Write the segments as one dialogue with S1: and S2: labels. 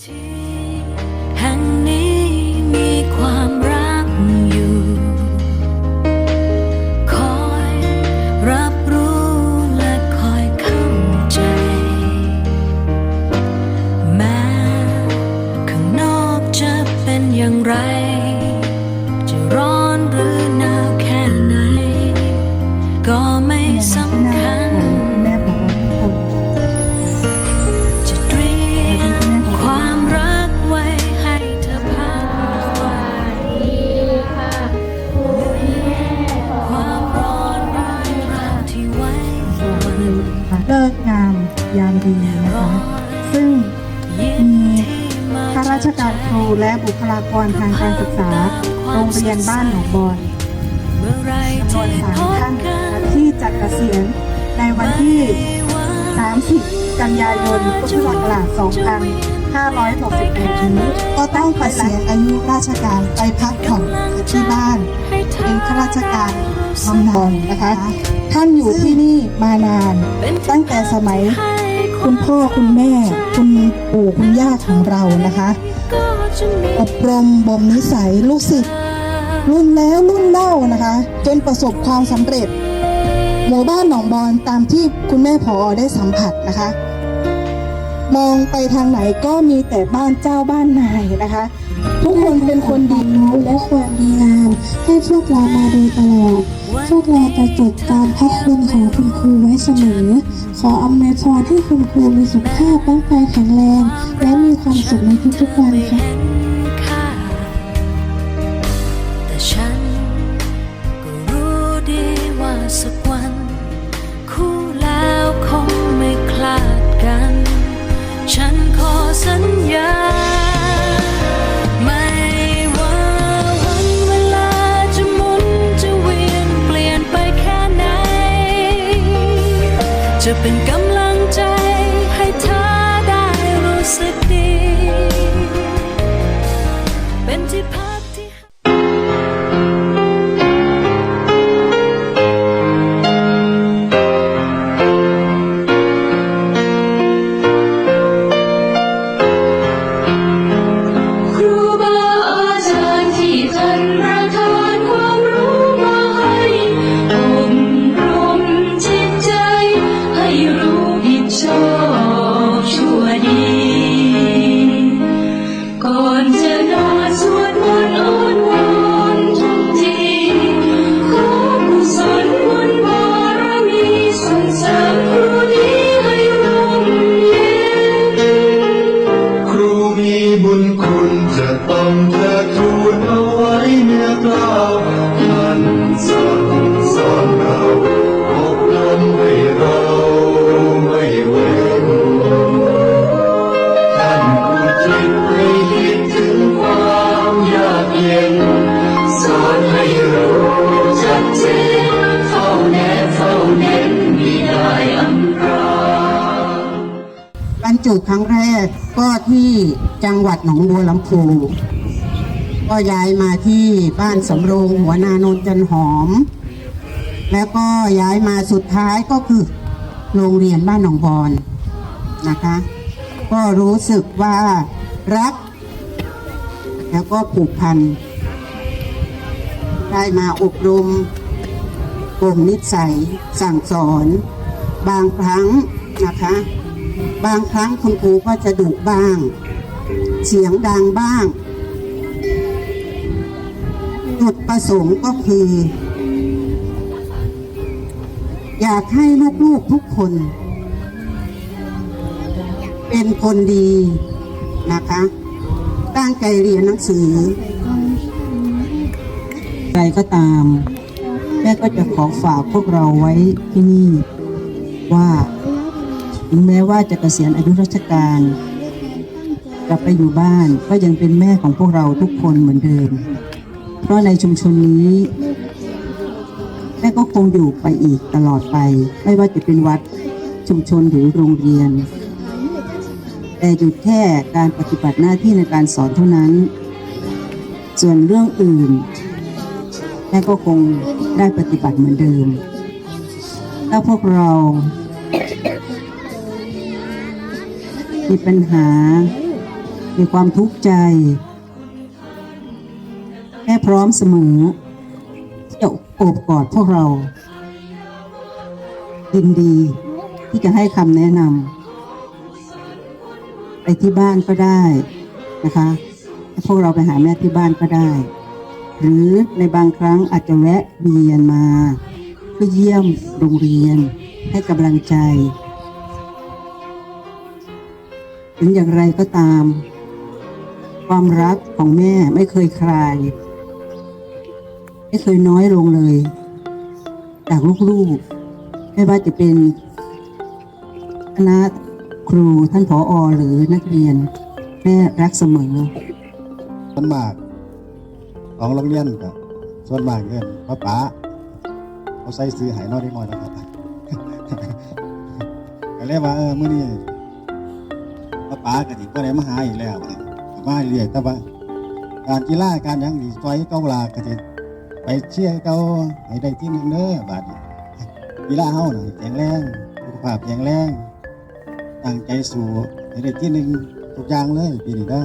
S1: ที่ เลิ
S2: กงามยามดีนะคะซึ่ง
S1: มี
S2: ข้าราชการครูและบุคลากรทางการศึกษา โรงเรียนบ้านหนองบอนจำนวนสามท่านที่จะเกษียณในวันที่ 30 กันยายนพุทธศักราช 2561นี้ก็ต้องเกษียณอายุราชการไปพักผ่อนที่บ้าน
S1: เป็
S2: นข้าราชการบำนาญนะคะ ท่านอยู่ที่นี่มานาน ตั้งแต่สมัย
S1: คุ
S2: ณพ่อคุณแม่ คุณปู่คุณย่าของเรานะคะอบรมบ่มนิสัยลูกศิษย์รุ่นแล้วรุ่นเล่านะคะ จนประสบความสำเร็จหมู่บ้านหนองบอนตามที่คุณแม่พอได้สัมผัสนะคะ มองไปทางไหนก็มีแต่บ้านเจ้าบ้านนายนะคะ ทุกคนเป็นคนดี
S3: รู้และความดีงามให้พวกเรามาโดยตลอด พวกเราจะจดการพระคุณของคุณครูไว้เสมอ ขออำนวยพรให้คุณครูมีสุขภาพร่างกายแข็งแรง และมีความสุขในทุกๆวันค่ะ
S1: จะเป็น จุ
S4: ครั้ง
S5: แร
S2: กก็ที่จังหวัดหนองบัวลำพูก็ย้ายมาที่บ้านสำโรงหัวนานนจันหอม แล้วก็ย้ายมาสุดท้ายก็คือโรงเรียนบ้านหนองบอนนะคะ ก็รู้สึกว่ารัก แล้วก็ผูกพัน ได้มาอบรมกลุ่มนิสัยสั่งสอน บางครั้งนะคะ บางครั้งคุณครูก็จะดุบ้าง เสียงดังบ้าง จุดประสงค์ก็คือ อยากให้ลูกๆทุกคน เป็นคนดีนะคะ ตั้งใจเรียนหนังสือใครก็ตามแม่ก็จะขอฝากพวกเราไว้ที่นี่ว่า ถึงแม้ว่าจะเกษียณอายุราชการ กลับไปอยู่บ้านก็ยังเป็นแม่ของพวกเราทุกคนเหมือนเดิม เพราะในชุมชนนี้ แม่ก็คงอยู่ไปอีกตลอดไป ไม่ว่าจะเป็นวัดชุมชนหรือโรงเรียน แต่หยุดแค่การปฏิบัติหน้าที่ในการสอนเท่านั้น ส่วนเรื่องอื่นแม่ก็คงได้ปฏิบัติเหมือนเดิม ถ้าพวกเรา มีปัญหา มีความทุกข์ใจ แม่พร้อมเสมอที่จะโอบกอดพวกเรายินดีที่จะให้คำแนะนำไปที่บ้านก็ได้นะคะพวกเราไปหาแม่ที่บ้านก็ได้ หรือในบางครั้งอาจจะแวะเวียนมาเพื่อเยี่ยมโรงเรียนให้กำลังใจ ถึงอย่างไรก็ตาม ความรักของแม่ไม่เคยคลาย ไม่เคยน้อยลงเลย จากลูกๆ ไม่ว่าจะเป็นคณะครูท่านผออหรือนักเรียน แม่รักเสมอ
S6: ส่วนมากของโรงเรียนก็ส่วนมากเงินป้าป๋าเขาใส่ซื้อหายน้อยได้น้อยนะครับก็เลยว่าเออมื้อนี้ ป้าป๋าก็สิบ่ได้มาหาอีกแล้วมาเรื่อยๆแต่ว่าการกีฬาการยังนี่ซอยเกาลาก็สิไปเชียร์เกาให้ได้ที่หนึ่งเด้อบาดกีฬาเฮาน่ะแข็งแรงสุขภาพแข็งแรงตั้งใจสู้ให้ได้ที่หนึ่งทุกอย่างเลยปีนี้เด้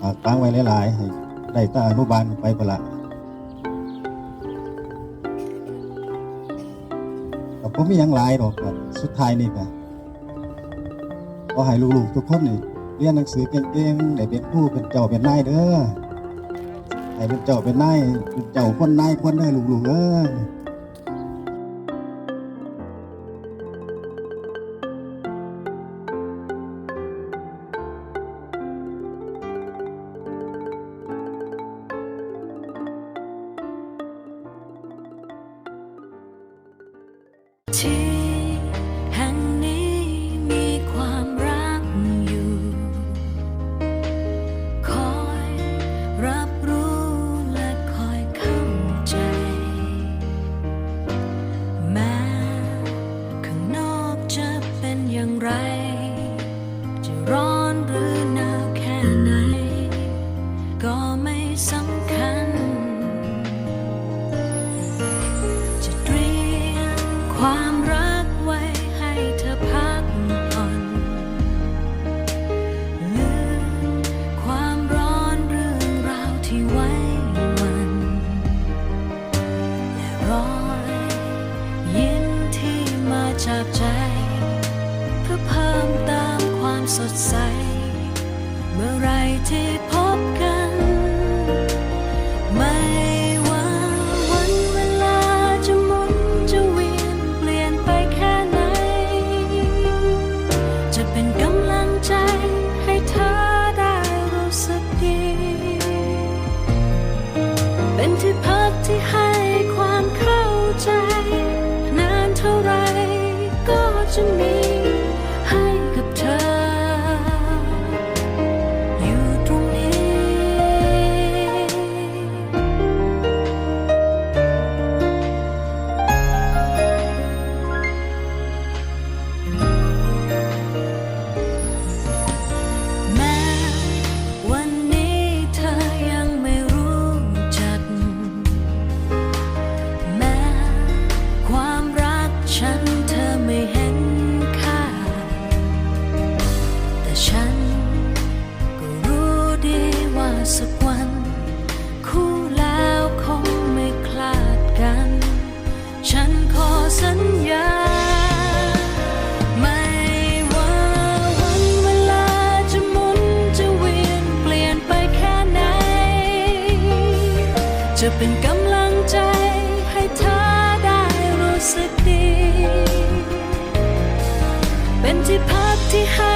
S6: ฝากตั้งไว้หลายๆให้ได้ตาอนุบาลไปประละแต่ผมมีหยังหลายหรอกครับสุดท้ายนี่ก็ ก็ให้ลูกๆทุกคนนี่เรียนหนังสือเก่งๆได้เป็นผู้เป็นเจ้าเป็นนายเด้อให้เป็นเจ้าเป็นนายเป็นเจ้าคนนายคนได้ลูกๆเอ้ย
S1: เที่พักที่ให้